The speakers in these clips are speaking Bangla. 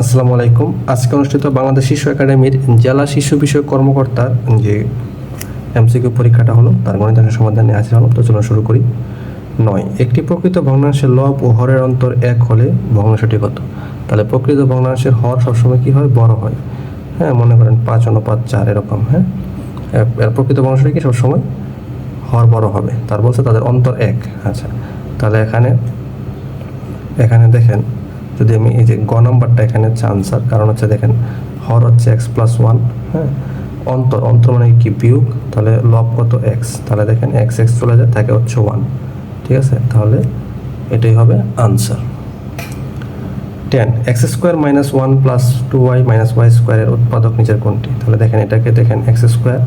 আসসালামু আলাইকুম। আজকে অনুষ্ঠিত বাংলাদেশ শিশু একাডেমির জেলা শিশু বিষয়ক কর্মকর্তার যে এমসিকিউ পরীক্ষাটা হলো, তার গণিত সমাধান হাজির হলাম। তো চলুন শুরু করি। নয়, একটি প্রকৃত ভগ্নাংশের লব ও হরের অন্তর এক হলে ভগ্নাংশটি কত? তাহলে প্রকৃত ভগ্নাংশের হর সবসময় কি হয়? বড় হয়। হ্যাঁ মনে করেন পাঁচ অনুপাত চার এরকম হ্যাঁ? প্রকৃত ভগ্নাংশটি কি? সবসময় হর বড় হবে। তার বলছে তাদের অন্তর এক। আচ্ছা তাহলে এখানে এখানে দেখেন যদি আমি এই যে গ নাম্বারটা এখানে হচ্ছে আনসার কারণ হচ্ছে দেখেন, হর হচ্ছে এক্স প্লাস ওয়ান হ্যাঁ? অন্তর অন্তর মানে কি? বিয়োগ, তাহলে লব কত এক্স তাহলে দেখেন এক্স এক্স চলে যায়, থাকে হচ্ছে ওয়ান ঠিক আছে? তাহলে এটাই হবে answer ten x square minus one plus two y minus y স্কোয়ারের উৎপাদক নিচের কোনটি তাহলে দেখেন এটাকে দেখেন এক্স স্কোয়ার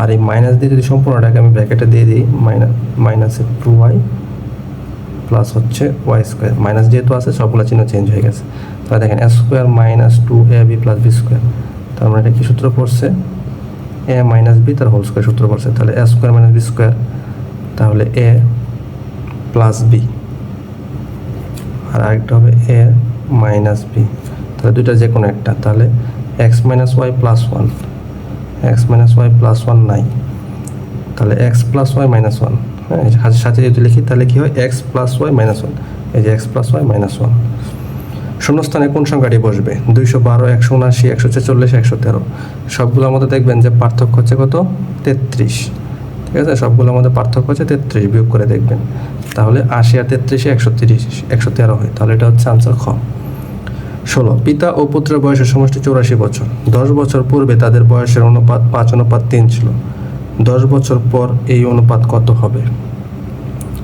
আর এই মাইনাস দিয়ে যদি সম্পূর্ণটাকে আমি ব্র্যাকেটে দিয়ে দিই মাইনাস মাইনাসে টু ওয়াই প্লাস হচ্ছে ওয়াই স্কোয়ার মাইনাস যেহেতু আছে, সবগুলো চিহ্ন চেঞ্জ হয়ে গেছে। তাহলে দেখেন a square minus two a b plus b square তার মানে এটা কি সূত্র পড়ছে এ মাইনাস বি তার হোল স্কোয়ার সূত্র পড়ছে তাহলে a square minus b square তাহলে এ প্লাস বি আর আরেকটা হবে এ মাইনাস বি তাহলে দুইটা যে কোনো একটা। তাহলে x minus y plus one x minus y plus one নাই। তাহলে x plus y minus one সাথে যদি লিখি, তাহলে কী হয়? X plus y minus one এই যে x plus y minus one শূন্যস্থানে কোন সংখ্যাটি বসবে? দুইশো বারো, একশো উনআশি, একশো ছেচল্লিশ, একশো তেরো। সবগুলোর মধ্যে দেখবেন যে পার্থক্য হচ্ছে কত? তেত্রিশ। ঠিক আছে? সবগুলোর মধ্যে পার্থক্য হচ্ছে তেত্রিশ, বিয়োগ করে দেখবেন। তাহলে আশি আর তেত্রিশে একশো তিরিশ, একশো তেরো হয়। তাহলে এটা হচ্ছে আনসার খ। ষোলো, পিতা ও পুত্রের বয়সের সমষ্টি চৌরাশি বছর। দশ বছর পূর্বে তাদের বয়সের অনুপাত পাঁচ, অনুপাত তিন ছিল। দশ বছর পর এই অনুপাত কত হবে?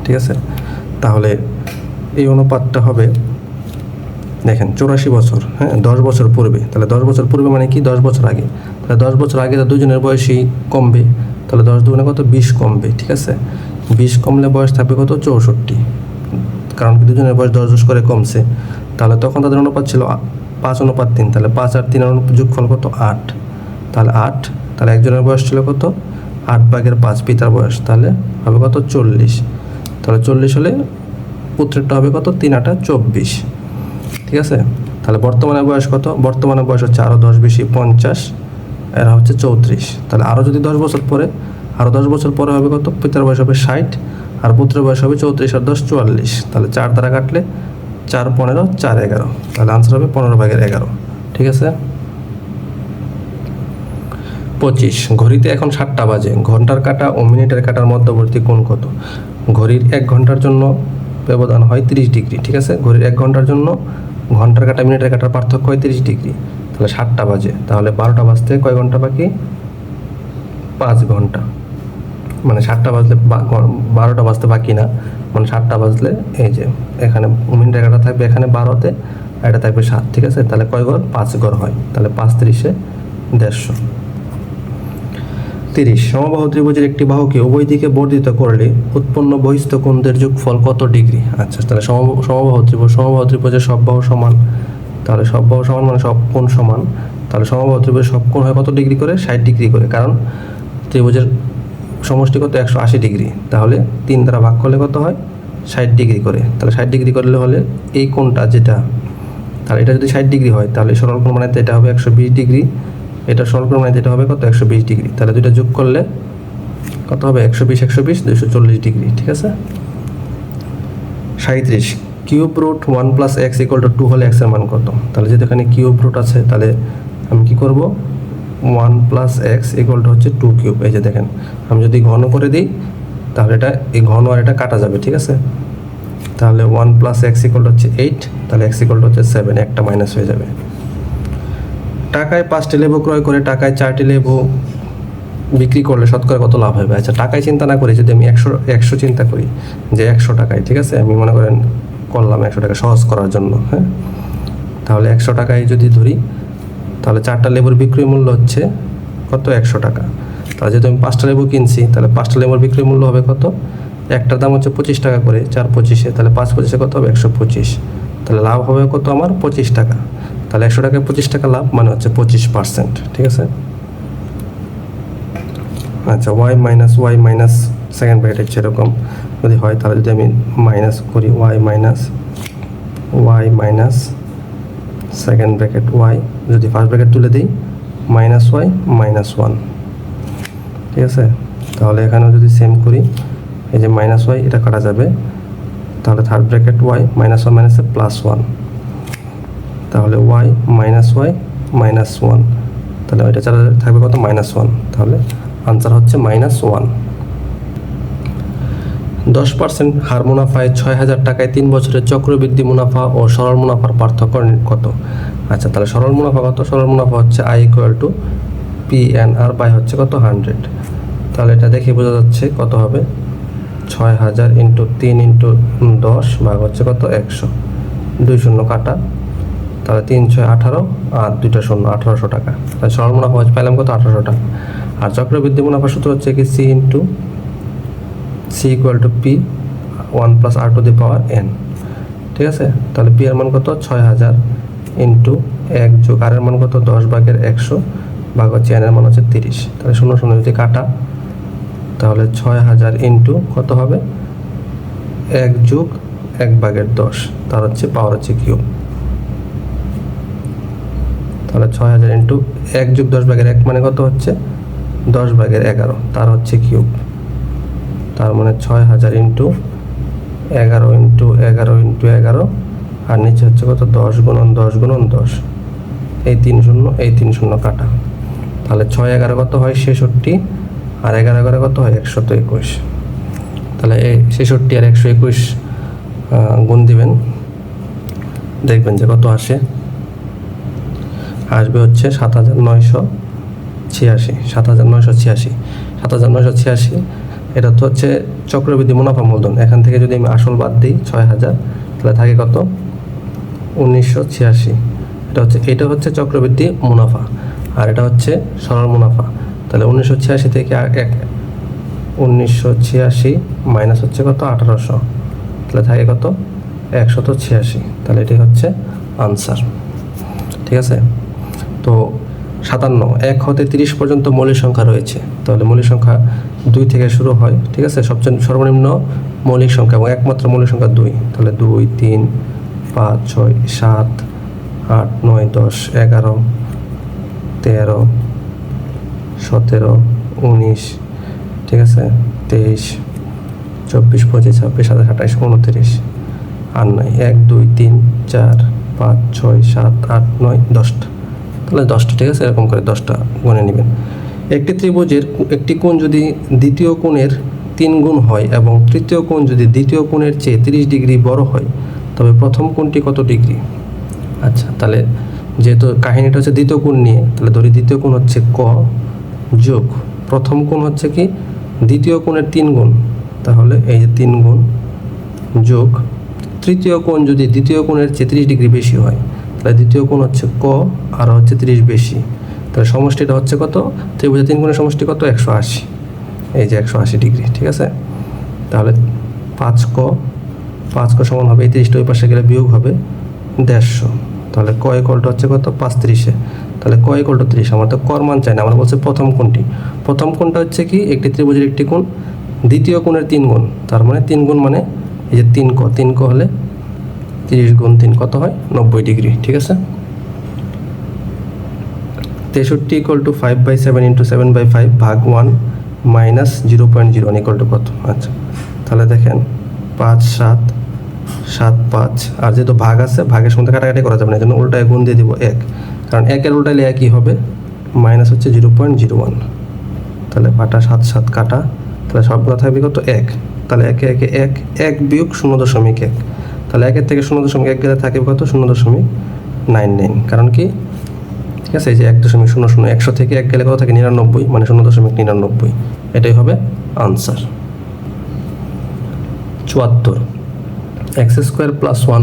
ঠিক আছে? তাহলে এই অনুপাতটা হবে, দেখেন, চৌরাশি বছর হ্যাঁ দশ বছর পূর্বে। তাহলে দশ বছর পূর্বে মানে কি? দশ বছর আগে। তাহলে দশ বছর আগে তো দুজনের বয়সই কমবে। তাহলে দশ দুগুণে কত? বিশ কমবে, ঠিক আছে? বিশ কমলে বয়স থাকবে কত? চৌষট্টি। কারণ কি দুজনের বয়স দশ দশ করে কমছে। তাহলে তখন তাদের অনুপাত ছিল পাঁচ অনুপাত তিন। তাহলে পাঁচ আর তিন যোগফল কত? আট। তাহলে আট, তাহলে একজনের বয়স ছিল কত? আট ভাগের পাঁচ পিতার বয়স, তাহলে হবে কত? চল্লিশ। তাহলে চল্লিশ হলে পুত্রেরটা হবে কত? তিন আটা চব্বিশ। ঠিক আছে? তাহলে বর্তমানে বয়স কত? বর্তমানে বয়স হচ্ছে আরও দশ বেশি পঞ্চাশ, এরা হচ্ছে চৌত্রিশ। তাহলে আরও যদি দশ বছর পরে আরও দশ বছর পরে হবে কত? পিতার বয়স হবে ষাট, আর পুত্রের বয়স হবে চৌত্রিশ আর দশ চুয়াল্লিশ। তাহলে চার দ্বারা কাটলে চার পনেরো, চার এগারো। তাহলে আনসার হবে পনেরো ভাগের এগারো। ঠিক আছে? পঁচিশ। ঘড়িতে এখন সাতটা বাজে। ঘণ্টার কাটা ও মিনিটের কাটার মধ্যবর্তী কোণ কত? ঘড়ির এক ঘণ্টার জন্য ব্যবধান হয় তিরিশ ডিগ্রি, ঠিক আছে? ঘড়ির এক ঘণ্টার জন্য ঘণ্টার কাটা, মিনিটের কাটার পার্থক্য হয় তিরিশ ডিগ্রি। তাহলে সাতটা বাজে। তাহলে বারোটা বাজতে কয় ঘণ্টা বাকি? পাঁচ ঘণ্টা মানে সাতটা বাজলে বারোটা বাজতে বাকি না। মানে সাতটা বাজলে এই যে, এখানে মিনিটের কাটা থাকবে এখানে বারোতে এটা থাকবে সাত, ঠিক আছে? তাহলে কয় ঘর? পাঁচ ঘর হয়। তাহলে পাঁচ তিরিশে দেড়শো। তিরিশ, সমবাহু ত্রিভুজের একটি বাহুকে উভয় দিকে বর্ধিত করলে উৎপন্ন বহিস্থ কোণদের যোগফল কত ডিগ্রি? আচ্ছা তাহলে সম- সমবাহু ত্রিভুজ, সমবাহু ত্রিভুজের সব বাহু সমান। তাহলে সব বাহু সমান মানে সব কোণ সমান। তাহলে সমবাহু ত্রিভুজের সব কোণ হয় কত ডিগ্রি করে? ষাট ডিগ্রি করে, কারণ ত্রিভুজের সমষ্টি কত? একশো আশি ডিগ্রি। তাহলে তিন দ্বারা ভাগ করলে কত হয়? ষাট ডিগ্রি করে। তাহলে ষাট ডিগ্রি করলে হলে এই কোণটা যেটা, তাহলে এটা যদি ষাট ডিগ্রি হয়, তাহলে সরল কোণ মানে এটা হবে একশো বিশ ডিগ্রি। এটা সরল কোণ মানে এটা হবে কত? একশো বিশ ডিগ্রি। তাহলে দুইটা যোগ করলে কত হবে? একশো বিশ একশো বিশ, দুইশো চল্লিশ ডিগ্রি, ঠিক আছে? সাঁত্রিশ cube root one plus x equal to two হলে এক্সের মান কত? তাহলে যেহেতু এখানে কিউব রুট আছে, তাহলে আমি কি করব? One plus x equal to হচ্ছে টু কিউব। এই যে দেখেন, আমি যদি ঘন করে দিই, তাহলে এটা, এই ঘন আর এটা কাটা যাবে, ঠিক আছে? তাহলে ওয়ান প্লাস এক্স ইকুয়াল হচ্ছে এইট, তাহলে এক্স ইকুয়াল হচ্ছে সেভেন, একটা মাইনাস হয়ে যাবে। টাকায় পাঁচটি লেবু ক্রয় করে টাকায় চারটি লেবু বিক্রি করলে শতকরা কত লাভ হবে? আচ্ছা টাকায় চিন্তা না করি যদি আমি একশো একশো চিন্তা করি যে একশো টাকায়, ঠিক আছে? আমি মনে করেন করলাম একশো টাকা সহজ করার জন্য হ্যাঁ? তাহলে একশো টাকায় যদি ধরি, তাহলে চারটা লেবুর বিক্রয় মূল্য হচ্ছে কত? একশো টাকা। তাহলে যেহেতু আমি পাঁচটা লেবু কিনছি, তাহলে পাঁচটা লেবুর বিক্রয় মূল্য হবে কত? একটার দাম হচ্ছে পঁচিশ টাকা করে, চার পঁচিশে, তাহলে পাঁচ পঁচিশে কত হবে? একশো পঁচিশ। তাহলে লাভ হবে কত আমার? পঁচিশ টাকা। তাহলে একশো টাকায় পঁচিশ টাকা লাভ মানে হচ্ছে পঁচিশ পার্সেন্ট, ঠিক আছে? আচ্ছা y minus y minus second bracket এরকম যদি হয় তাহলে যদি আমি মাইনাস করি y minus y minus second bracket y যদি ফার্স্ট ব্র্যাকেট তুলে দিই মাইনাস ওয়াই মাইনাস ওয়ান ঠিক আছে? তাহলে এখানেও যদি সেম করি, এই যে মাইনাস ওয়াই এটা কাটা যাবে, তাহলে third bracket y minus one মাইনাসে প্লাস ওয়ান তাহলে y minus y minus one তাহলে এটা চালা থাকবে কত? মাইনাস ওয়ান তাহলে আনসার হচ্ছে মাইনাস ওয়ান দশ পার্সেন্ট হার মুনাফায় ছয় হাজার টাকায় তিন বছরের চক্রবৃদ্ধি মুনাফা ও সরল মুনাফার পার্থক্য কত? আচ্ছা তাহলে সরল মুনাফা কত? সরল মুনাফা হচ্ছে I equal to P N R by হচ্ছে কত? হান্ড্রেড তাহলে এটা দেখে বোঝা যাচ্ছে কত হবে? ছয় হাজার ইন্টু তিন ইন্টু দশ ভাগ হচ্ছে কত? একশো। দুই শূন্য কাটা তাহলে তিন ছয় আঠারো আর দুইটা শূন্য, আঠারোশো টাকা। তাহলে সরল মুনাফা পেলাম কত? আঠারোশো টাকা। আর চক্রবৃদ্ধি মুনাফা সূত্র হচ্ছে কি C into C equal to P one plus R to the power N ঠিক আছে? তাহলে পি এর মান কত? ছয় হাজার ইন্টু এক যোগ আর এর মান কত? দশ ভাগের একশো ভাগ হচ্ছে এন এর মান হচ্ছে তিরিশ। তাহলে শূন্য শূন্য যদি কাটা, তাহলে ছয় হাজার ইন্টু কত হবে? এক যোগ এক ভাগের দশ। তার হচ্ছে পাওয়ার হচ্ছে কিউব। তাহলে ছয় হাজার ইন্টু এক যুগ দশ ভাগের এক মানে কত হচ্ছে? দশ ভাগের এগারো। তার হচ্ছে কিউব। তার মানে ছয় হাজার ইন্টু এগারো ইন্টু এগারো ইন্টু এগারো। আর নিচে হচ্ছে কত? দশ গুণন দশ গুণন দশ। এই তিন শূন্য, এই তিন শূন্য কাটা। তাহলে ছয় এগারো কত হয়? ছেষট্টি। আর এগারো এগারো কত হয়? একশত একুশ। তাহলে এই ছেষট্টি আর একশো একুশ গুণ দিবেন। দেখবেন যে কত আসে। আসবে হচ্ছে সাত হাজার নয়শো ছিয়াশি, সাত হাজার নয়শো ছিয়াশি। সাত হাজার নয়শো ছিয়াশি, এটা তো হচ্ছে চক্রবৃদ্ধি মুনাফা মূলধন। এখান থেকে যদি আমি আসল বাদ দিই ছয় হাজার, তাহলে থাকে কত? উনিশশো ছিয়াশি। এটা হচ্ছে এটা হচ্ছে চক্রবৃদ্ধি মুনাফা, আর এটা হচ্ছে সরল মুনাফা। তাহলে উনিশশো ছিয়াশি থেকে এক, উনিশশো ছিয়াশি মাইনাস হচ্ছে কত? আঠারোশো। তাহলে থাকে কত? একশত ছিয়াশি। তাহলে এটি হচ্ছে আনসার। ঠিক আছে? তো সাতান্ন, এক হতে তিরিশ পর্যন্ত মৌলিক সংখ্যা রয়েছে। তাহলে মৌলিক সংখ্যা দুই থেকে শুরু হয়, ঠিক আছে? সবচেয়ে সর্বনিম্ন মৌলিক সংখ্যা এবং একমাত্র মৌলিক সংখ্যা দুই। তাহলে দুই, তিন, পাঁচ, ছয়, সাত, আট, নয়, দশ, এগারো, তেরো, সতেরো, উনিশ, ঠিক আছে? তেইশ, চব্বিশ, পঁচিশ, ছাব্বিশ, সাতাশ, আঠাশ, উনত্রিশ আর নয়, এক, দুই, তিন, চার, পাঁচ, ছয়, সাত, আট, নয় দশটা তাহলে দশটা, ঠিক আছে? এরকম করে দশটা গুণে নেবেন। একটি ত্রিভুজের একটি কোণ যদি দ্বিতীয় কোণের তিন গুণ হয় এবং তৃতীয় কোণ যদি দ্বিতীয় কোণের চেয়ে তিরিশ ডিগ্রি বড় হয়, তবে প্রথম কোণটি কত ডিগ্রি? আচ্ছা তাহলে যেহেতু কাহিনীটা হচ্ছে দ্বিতীয় কোণ নিয়ে, তাহলে ধরি দ্বিতীয় কোণ হচ্ছে ক যোগ, প্রথম কোণ হচ্ছে কি? দ্বিতীয় কোণের তিন গুণ, তাহলে এই যে তিন গুণ যোগ, তৃতীয় কোণ যদি দ্বিতীয় কোণের চেয়ে ডিগ্রি বেশি হয় তাহলে দ্বিতীয় কোণ হচ্ছে ক, আর হচ্ছে তিরিশ বেশি। তাহলে সমষ্টিটা হচ্ছে কত? ত্রিভুজের তিন কোণের সমষ্টি কত? একশো আশি। এই যে একশো আশি ডিগ্রি, ঠিক আছে? তাহলে পাঁচ ক পাঁচ ক সমান হবে এই তিরিশটা, ওই পাশে গেলে বিয়োগ হবে দেড়শো। তাহলে ক কলটা হচ্ছে কত? পাঁচ তিরিশে। তাহলে ক কলটা তিরিশ, আমার তো কর মান চাই না, আমরা বলছি প্রথম কোণটি। প্রথম কোণটা হচ্ছে কি? একটি ত্রিভুজের একটি কোণ, দ্বিতীয় কোণের তিন গুণ তার মানে তিন গুণ মানে এই যে তিন ক তিন ক হলে তিরিশ গুণ তিন কত হয়? নব্বই ডিগ্রি, ঠিক আছে? তেষট্টি equal to five by seven into seven by five ভাগ one minus zero point zero one equal to কত? আচ্ছা তাহলে দেখেন, পাঁচ, সাত সাত, পাঁচ, আর যেহেতু ভাগ আছে, ভাগের সঙ্গে কাটাকাটি করা যাবে না এই জন্য উল্টায় গুণ দিয়ে দিব এক। কারণ একের উল্টাইলে একই হবে? মাইনাস হচ্ছে জিরো পয়েন্ট জিরো ওয়ান তাহলে পাটা সাত সাত কাটা, তাহলে সবগুলো থাকবে কত? এক। তাহলে একে একে, এক এক বিয়োগ শূন্য দশমিক এক। তাহলে একের থেকে শূন্য দশমিক এক গেলে থাকবে কত? শূন্য দশমিক নাইন নাইন। কারণ কি? ঠিক আছে, এই যে এক দশমিক শূন্য শূন্য একশো থেকে এক গেলে কত থাকে? নিরানব্বই মানে শূন্য দশমিক নিরানব্বই। এটাই হবে আনসার। চুয়াত্তর। X square plus one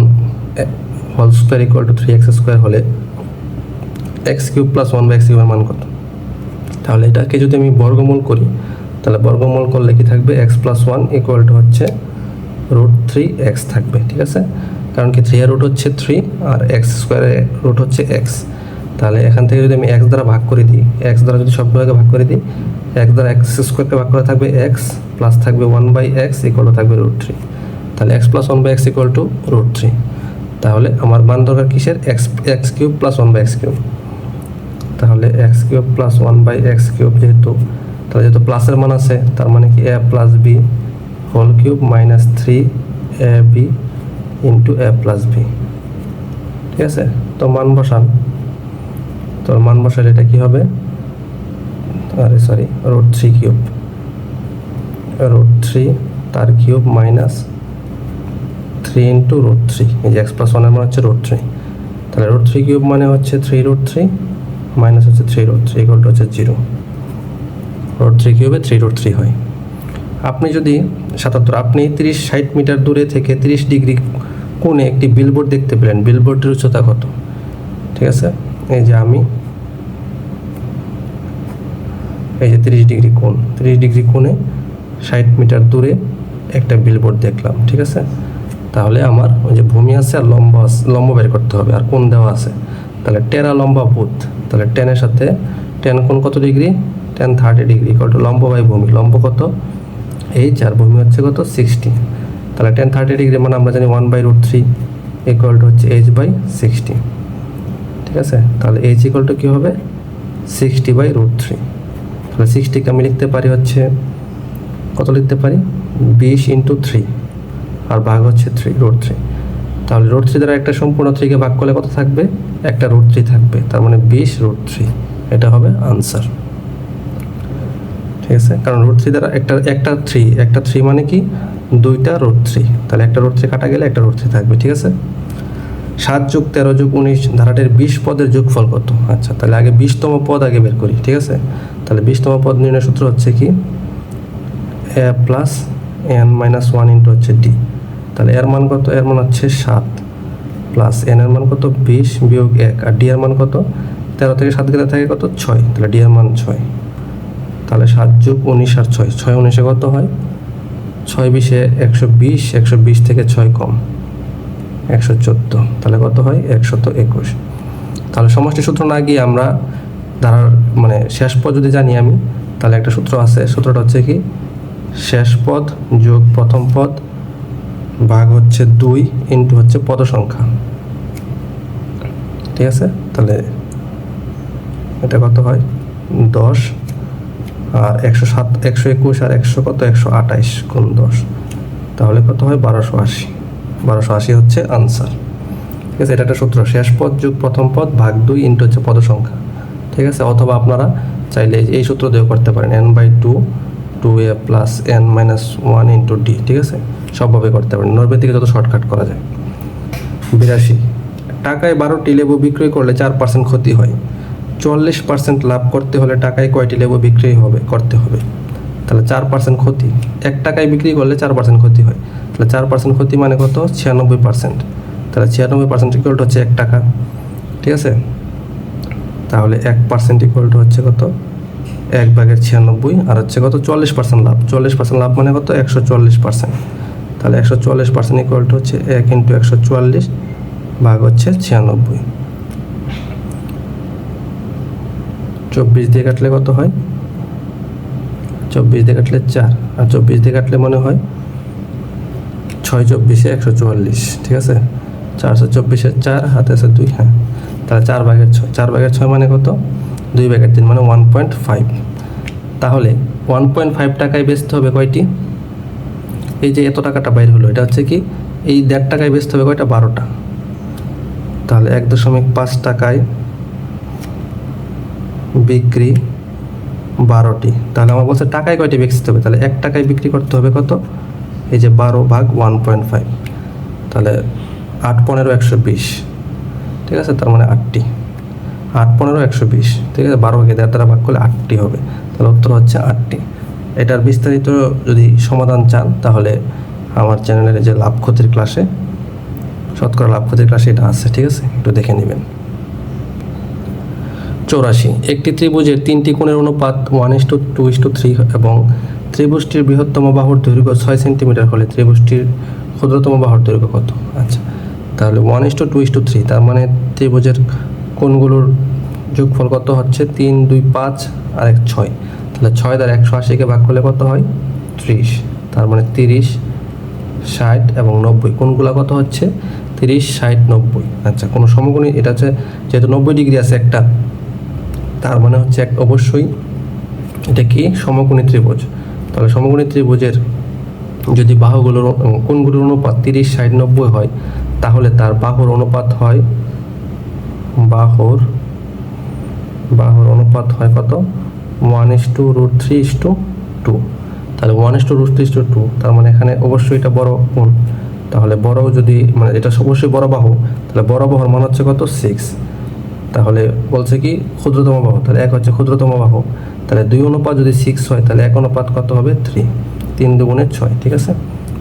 whole square equal to three x square হলে এক্স কিউব প্লাস ওয়ান বা এক্স কিউবের মান কত? তাহলে এটাকে যদি আমি বর্গমূল করি, তাহলে বর্গমূল করলে কি থাকবে? X plus one equal to হচ্ছে রুট থ্রি এক্স থাকবে, ঠিক আছে? কারণ কি থ্রি এর রুট হচ্ছে থ্রি আর এক্স স্কোয়ারের রুট হচ্ছে এক্স তাহলে এখান থেকে যদি আমি এক্স দ্বারা ভাগ করে দিই এক্স দ্বারা যদি সবগুলোকে ভাগ করে দিই এক্স দ্বারা এক্স স্কোয়ারকে ভাগ করে থাকবে এক্স প্লাস থাকবে ওয়ান বাই এক্স ইকুয়াল থাকবে রুট থ্রি তাহলে x plus one by x equal to root three তাহলে আমার মান দরকার কিসের? X x cube plus one by x cube তাহলে x cube plus one by x cube যেহেতু, তাহলে যেহেতু প্লাসের মান আছে, তার মানে কি a plus b whole cube minus three a b into a plus b ঠিক আছে? তো মান বসান। তো মান বসালে এটা কি হবে? আরে sorry root three cube root three তার cube minus three into root three এই যে এক্স প্লাস ওয়ানের মানে হচ্ছে রুট থ্রি তাহলে রুট থ্রি কিউব মানে হচ্ছে থ্রি রুট থ্রি মাইনাস হচ্ছে থ্রি রুট থ্রি ইকুয়াল হচ্ছে জিরো রুট থ্রি কিউবে থ্রি রুট থ্রি হয়। আপনি যদি, সাতাত্তর, আপনি তিরিশ ষাট মিটার দূরে থেকে তিরিশ ডিগ্রি কোণে একটি বিলবোর্ড দেখতে পেলেন বিলবোর্ডের উচ্চতা কত? ঠিক আছে? এই যে আমি, এই যে তিরিশ ডিগ্রি কোণ, তিরিশ ডিগ্রি কোণে ষাট মিটার দূরে একটা বিলবোর্ড দেখলাম, ঠিক আছে? তাহলে আমার ওই যে ভূমি আছে আর লম্বা লম্ব বের করতে হবে, আর কোণ দেওয়া আছে। তাহলে টেরা লম্বা ভূত তাহলে টেনের সাথে টেন কোণ কত ডিগ্রি? টেন থার্টি ডিগ্রি টু লম্ব বাই ভূমি, লম্ব কত? এইচ আর ভূমি হচ্ছে কত? সিক্সটি তাহলে টেন থার্টি ডিগ্রি মানে আমরা জানি one by root three equal to হচ্ছে এইচ বাই সিক্সটি ঠিক আছে? তাহলে এইচ ইকুয়াল টু কী হবে? সিক্সটি বাই রুট থ্রি তাহলে সিক্সটিকে আমি লিখতে পারি হচ্ছে, কত লিখতে পারি? বিশ ইন্টু থ্রি আর ভাগ হচ্ছে থ্রি রুট থ্রি তাহলে রুট থ্রি দ্বারা একটা সম্পূর্ণ থ্রিকে ভাগ করলে কত থাকবে? একটা রুট থ্রি থাকবে। তার মানে বিশ রুট থ্রি এটা হবে আনসার ঠিক আছে? কারণ রুট থ্রি দ্বারা একটা একটা থ্রি একটা থ্রি মানে কি? দুইটা রুট থ্রি তাহলে একটা রুট থ্রি কাটা গেলে একটা রুট থ্রি থাকবে, ঠিক আছে? সাত যোগ তেরো যোগ উনিশ ধারাটির বিশ পদের যোগফল কত? আচ্ছা তাহলে আগে বিশতম পদ আগে বের করি, ঠিক আছে? তাহলে বিশতম পদ নির্ণয় সূত্র হচ্ছে কি? A plus n minus one into হচ্ছে ডি তাহলে এর মান কত? এর মান হচ্ছে সাত। প্লাস এন এর মান কত? বিশ বিয়োগ এক। আর ডি এর মান কত? তেরো থেকে সাত গেলে থাকে কত? ছয়। তাহলে ডি এর মান ছয়। তাহলে সাত যোগ উনিশ আর ছয়। ছয় উনিশে কত হয়? ছয় বিশে একশো বিশ একশো বিশ থেকে ছয় কম। একশো চোদ্দ। তাহলে কত হয়? একশত একুশ। তাহলে সমষ্টি সূত্র না গিয়ে আমরা ধারার মানে শেষ পদ যদি জানি আমি, তাহলে একটা সূত্র আছে। সূত্রটা হচ্ছে কি? শেষ পদ যোগ প্রথম পদ ভাগ হচ্ছে দুই ইন্টু হচ্ছে পদ সংখ্যা ঠিক আছে? তাহলে এটা কত হয়? দশ আর একশো সাত, একশো একুশ আর একশো কত? একশো আঠাইশ কোন দশ। তাহলে কত হয়? বারোশো আশি। বারোশো আশি হচ্ছে আনসার ঠিক আছে? এটা একটা সূত্র। শেষ পদ, যুগ প্রথম পদ, ভাগ দুই ইন্টু হচ্ছে পদ সংখ্যা ঠিক আছে? অথবা আপনারা চাইলে এই সূত্র দিয়েও করতে পারেন। N by two two a plus n minus one into D ঠিক আছে? সবভাবে করতে পারেন। নর্বে থেকে যত শর্টকাট করা যায়। বিরাশি। টাকায় বারোটি লেবু বিক্রয় করলে চার পার্সেন্ট ক্ষতি হয়। চল্লিশ পার্সেন্ট লাভ করতে হলে টাকায় কয়টি লেবু বিক্রি হবে, করতে হবে। তাহলে চার পার্সেন্ট ক্ষতি। এক টাকায় বিক্রি করলে চার পার্সেন্ট ক্ষতি হয়। তাহলে চার পার্সেন্ট ক্ষতি মানে কত? ছিয়ানব্বই পার্সেন্ট তাহলে ছিয়ানব্বই পার্সেন্ট ইকুয়াল হচ্ছে এক টাকা। ঠিক আছে? তাহলে এক পার্সেন্ট ইকুয়াল হচ্ছে কত? এক ভাগের ছিয়ানব্বই, আর হচ্ছে কত? চল্লিশ পার্সেন্ট লাভ। চল্লিশ পার্সেন্ট লাভ মানে কত? একশো চল্লিশ পার্সেন্ট তাহলে একশো চল্লিশ পার্সেন্ট ইকুয়াল হচ্ছে এক ইন্টু একশো চুয়াল্লিশ ভাগ হচ্ছে ছিয়ানব্বই। চব্বিশ দিয়ে কাটলে কত হয়? চব্বিশ দিয়ে কাটলে চার। আর চব্বিশ দিয়ে কাটলে মনে হয় ছয় চব্বিশে একশো চুয়াল্লিশ, ঠিক আছে? চারশো চব্বিশের চার, হাতে আছে দুই হ্যাঁ। তাহলে চার ভাগের ছয়, চার ভাগের ছয় মানে কত? দুই ভাগের তিন মানে ওয়ান পয়েন্ট ফাইভ তাহলে ওয়ান পয়েন্ট ফাইভ টাকায় বেচতে হবে কয়টি? এই যে এত টাকাটা বাইর হলো, এটা হচ্ছে কি? এই দেড় টাকায় বেচতে হবে কয়টা? বারোটা। তাহলে এক দশমিক পাঁচ টাকায় বিক্রি বারোটি। তাহলে আমার বলছে টাকায় কয়টি বেচতে হবে? তাহলে এক টাকায় বিক্রি করতে হবে কত? এই যে বারো ভাগ ওয়ান পয়েন্ট ফাইভ তাহলে আট পনেরো একশো বিশ। ঠিক আছে? তার মানে আটটি। আট পনেরো একশো বিশ। ঠিক আছে? বারো ভাগে দেড় দ্বারা ভাগ করলে আটটি হবে। তাহলে উত্তর হচ্ছে আটটি। এটার বিস্তারিত যদি সমাধান চান, তাহলে আমার চ্যানেলের যে লাভ ক্ষতির ক্লাসে, শতকরা লাভ ক্ষতির ক্লাসে এটা আছে। ঠিক আছে? একটু দেখে নেবেন। চৌরাশি। একটি ত্রিভুজের তিনটি কোণের অনুপাত one is to two is to three এবং ত্রিভুজটির বৃহত্তম বাহুর দৈর্ঘ্য ছয় সেন্টিমিটার হলে ত্রিভুজটির ক্ষুদ্রতম বাহুর দৈর্ঘ্য কত? আচ্ছা তাহলে one is to two is to three তার মানে ত্রিভুজের কোণগুলোর যোগফল কত হচ্ছে? তিন, দুই, পাঁচ আর এক, ছয়। তাহলে ছয় দ্বারা একশো আশিকে ভাগ করলে কত হয়? ত্রিশ। তার মানে তিরিশ, ষাট এবং নব্বই। কোনগুলো কত হচ্ছে? তিরিশ, ষাট, নব্বই। আচ্ছা কোনো সমকোণী, এটা হচ্ছে যেহেতু নব্বই ডিগ্রি আছে একটা তার মানে হচ্ছে এক অবশ্যই এটা কি সমকোণী ত্রিভুজ? তাহলে সমকোণী ত্রিভুজের যদি বাহুগুলোর কোণগুলোর অনুপাত তিরিশ, ষাট, নব্বই হয়, তাহলে তার বাহুর অনুপাত হয়, বাহুর বাহুর অনুপাত হয় কত? One is to root three is to two তাহলে one is to root three is to two তার মানে এখানে অবশ্যই এটা বড় কোণ। তাহলে বড় যদি মানে এটা অবশ্যই বড় বাহু, তাহলে বড় বাহুর মান হচ্ছে কত? সিক্স তাহলে বলছে কি, ক্ষুদ্রতম বাহু, তাহলে এক হচ্ছে ক্ষুদ্রতম বাহু, তাহলে দুই অনুপাত যদি সিক্স হয়, তাহলে এক অনুপাত কত হবে? থ্রি তিন দুগুণে ছয়, ঠিক আছে?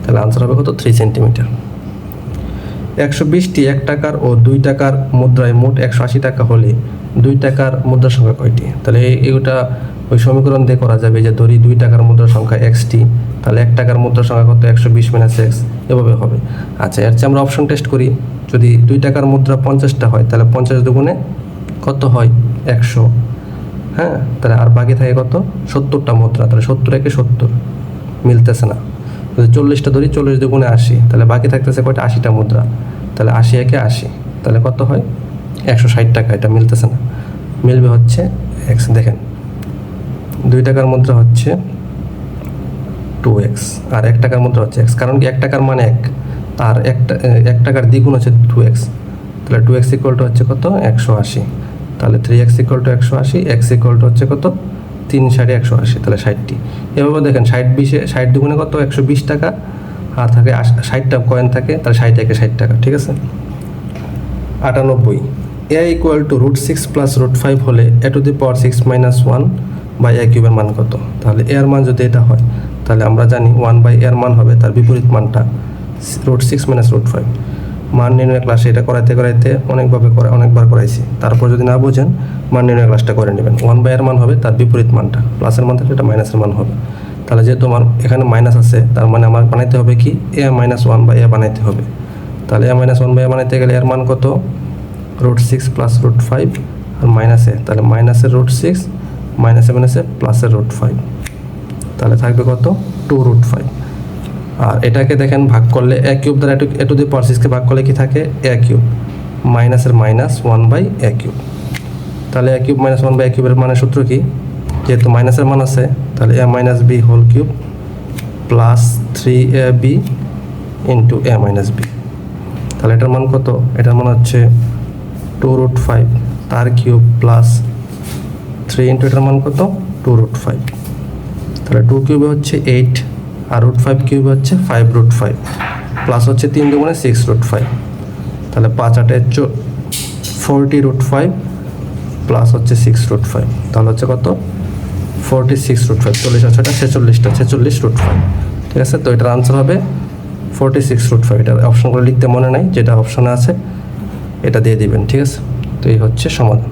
তাহলে আনসার হবে কত? থ্রি সেন্টিমিটার একশো বিশটি এক টাকার ও দুই টাকার মুদ্রায় মোট একশো আশি টাকা হলে দুই টাকার মুদ্রার সংখ্যা কয়টি? তাহলে এই- এইটা ওই সমীকরণ দিয়ে করা যাবে যে ধরি দুই টাকার মুদ্রার সংখ্যা এক্সটি তাহলে এক টাকার মুদ্রার সংখ্যা কত? একশো বিশ মাইনাস এক্স এভাবে হবে। আচ্ছা এর চেয়ে আমরা অপশন টেস্ট করি। যদি দুই টাকার মুদ্রা পঞ্চাশটা হয়, তাহলে পঞ্চাশ দুগুণে কত হয়? একশো। হ্যাঁ? তাহলে আর বাকি থাকে কত? সত্তরটা মুদ্রা। তাহলে সত্তর একে সত্তর। মিলতেছে না। যদি চল্লিশটা ধরি, চল্লিশ দুগুণে আশি। তাহলে বাকি থাকতেছে কয়টা? আশিটা মুদ্রা। তাহলে আশি একে আশি। তাহলে কত হয়? একশো ষাট টাকা। এটা মিলতেছে না। মিলবে হচ্ছে এক্স দেখেন, দুই টাকার মুদ্রা হচ্ছে টু এক্স আর এক টাকার মুদ্রা হচ্ছে এক্স কারণ কি? এক টাকার মানে এক। আর একটা এক টাকার দ্বিগুণ হচ্ছে টু এক্স তাহলে টু এক্স ইকুয়াল টু হচ্ছে কত? একশো আশি। তাহলে থ্রি এক্স ইকুয়াল টু একশো আশি এক্স ইকুয়াল টু হচ্ছে কত? তিন ষাটে একশো আশি, তাহলে ষাটটি। এভাবে দেখেন, ষাট বিশে, ষাট দুগুণে কত? একশো বিশ টাকা। আর থাকে ষাটটা কয়েন থাকে, তাহলে ষাট একে ষাট টাকা, ঠিক আছে? আটানব্বই। A equal to root six plus root five হলে a to the power six minus one by a কিউবের মান কত? তাহলে এর মান যদি এটা হয়, তাহলে আমরা জানি ওয়ান বাই এর মান হবে, তার বিপরীত মানটা। Root six minus root five মান নির্ণয় ক্লাসে এটা করাইতে করাইতে অনেকভাবে করা অনেকবার করাইছি। তারপর যদি না বোঝেন, মান নির্ণয় ক্লাসটা করে নেবেন। ওয়ান বাই এর মান হবে তার বিপরীত মানটা। প্লাসের মান থাকলে এটা মাইনাসের মান হবে। তাহলে যেহেতু আমার এখানে মাইনাস আছে, তার মানে আমার বানাইতে হবে কি? A minus one by a বানাইতে হবে। তাহলে a minus one by a বানাইতে গেলে এর মান কত? Root six plus root five আর মাইনাসে তাহলে মাইনাসের রুট সিক্স মাইনাসে মাইনাসে প্লাসের রুট ফাইভ তাহলে থাকবে কত? টু রুট ফাইভ আর এটাকে দেখেন ভাগ করলে এ কিউব দ্বারা এটু এটু দিয়ে সিক্সকে ভাগ করলে কি থাকে? এ কিউব মাইনাসের minus one by a cube তাহলে a cube minus one by a কিউবের মানে সূত্র কি? যেহেতু মাইনাসের মান আছে, তাহলে a minus b whole cube plus three a b into a minus b তাহলে এটার মান কত? এটার মান হচ্ছে টু রুট ফাইভ তার কিউব প্লাস থ্রি ইন্টু এটার মান কত? টু রুট ফাইভ তাহলে টু কিউবে হচ্ছে এইট আর রুট ফাইভ কিউবে হচ্ছে ফাইভ রুট ফাইভ প্লাস হচ্ছে তিন দুগুণে সিক্স রুট ফাইভ তাহলে পাঁচ আটে ফোরটি রুট ফাইভ প্লাস হচ্ছে সিক্স রুট ফাইভ তাহলে হচ্ছে কত? ফোরটি সিক্স রুট ফাইভ চল্লিশ এটা ছেচল্লিশটা, ছেচল্লিশ রুট ফাইভ ঠিক আছে? তো এটার আনসার হবে ফোরটি সিক্স রুট ফাইভ এটার অপশনগুলো লিখতে মনে নাই, যেটা অপশনে আছে, এটা দিয়ে দিবেন, ঠিক আছে? তো এই হচ্ছে সমাধান।